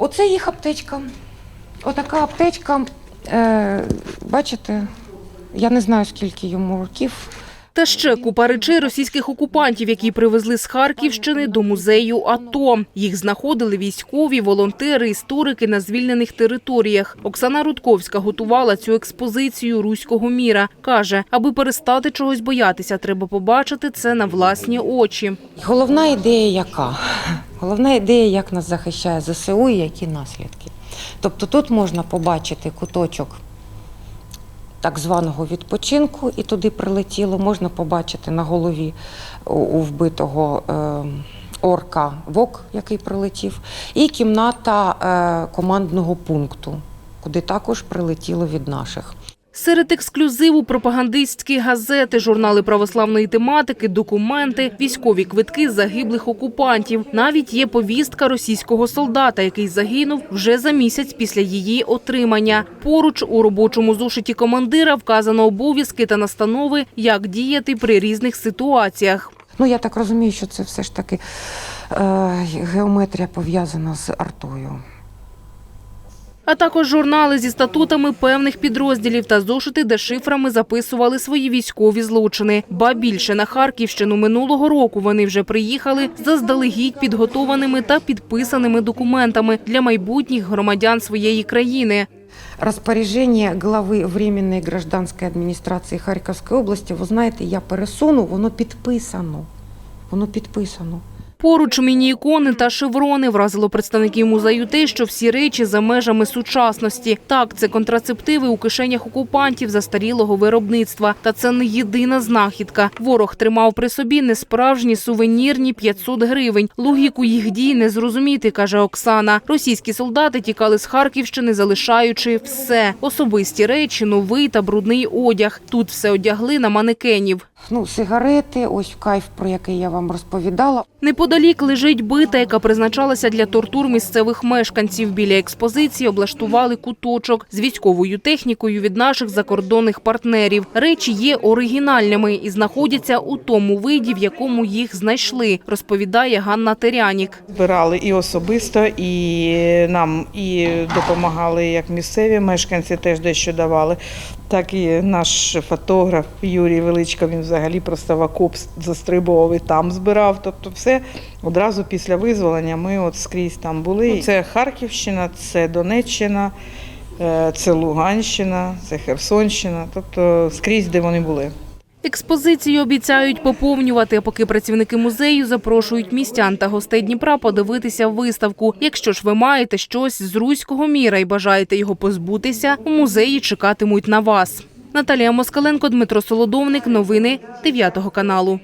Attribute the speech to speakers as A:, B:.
A: Оце їх аптечка. Отака аптечка. Е, бачите, я не знаю, скільки йому років.
B: Та ще купа речей російських окупантів, які привезли з Харківщини до музею АТО. Їх знаходили військові, волонтери, історики на звільнених територіях. Оксана Рудковська готувала цю експозицію руського міра. Каже, аби перестати чогось боятися, треба побачити це на власні очі.
A: Головна ідея яка? Головна ідея, як нас захищає ЗСУ і які наслідки. Тобто тут можна побачити куточок так званого відпочинку, і туди прилетіло. Можна побачити на голові у- вбитого е, орка вок, який прилетів, і кімната е, командного пункту, куди також прилетіло від наших.
B: Серед ексклюзиву пропагандистські газети, журнали православної тематики, документи, військові квитки загиблих окупантів. Навіть є повістка російського солдата, який загинув вже за місяць після її отримання. Поруч у робочому зошиті командира вказано обов'язки та настанови, як діяти при різних ситуаціях.
A: Ну, я так розумію, що це все ж таки е, геометрія пов'язана з артою.
B: А також журнали зі статутами певних підрозділів та зошити, де шифрами записували свої військові злочини. Ба більше на Харківщину минулого року вони вже приїхали заздалегідь підготованими та підписаними документами для майбутніх громадян своєї країни.
A: Розпорядження глави Временної гражданської адміністрації Харківської області, ви знаєте, я пересуну, воно підписано. Воно підписано.
B: Поруч міні-ікони та шеврони вразило представників музею те, що всі речі за межами сучасності. Так, це контрацептиви у кишенях окупантів застарілого виробництва. Та це не єдина знахідка. Ворог тримав при собі несправжні сувенірні 500 гривень. Логіку їх дій не зрозуміти, каже Оксана. Російські солдати тікали з Харківщини, залишаючи все: особисті речі, новий та брудний одяг. Тут все одягли на манекенів.
A: Ну, сигарети, ось кайф, про який я вам розповідала.
B: Неподалік лежить бита, яка призначалася для тортур місцевих мешканців. Біля експозиції облаштували куточок з військовою технікою від наших закордонних партнерів. Речі є оригінальними і знаходяться у тому виді, в якому їх знайшли, розповідає Ганна Терянік.
C: Збирали і особисто, і нам і допомагали як місцеві мешканці, теж дещо давали. Так і наш фотограф Юрій Величко, він взагалі просто в окоп застрибував і там збирав. Тобто, все одразу після визволення ми от скрізь там були. Це Харківщина, це Донеччина, е, це Луганщина, це Херсонщина, тобто скрізь, де вони були.
B: Експозицію обіцяють поповнювати, поки працівники музею запрошують містян та гостей Дніпра подивитися виставку. Якщо ж ви маєте щось з руського міра і бажаєте його позбутися, у музеї чекатимуть на вас. Наталія Москаленко, Дмитро Солодовник. Новини 9 каналу.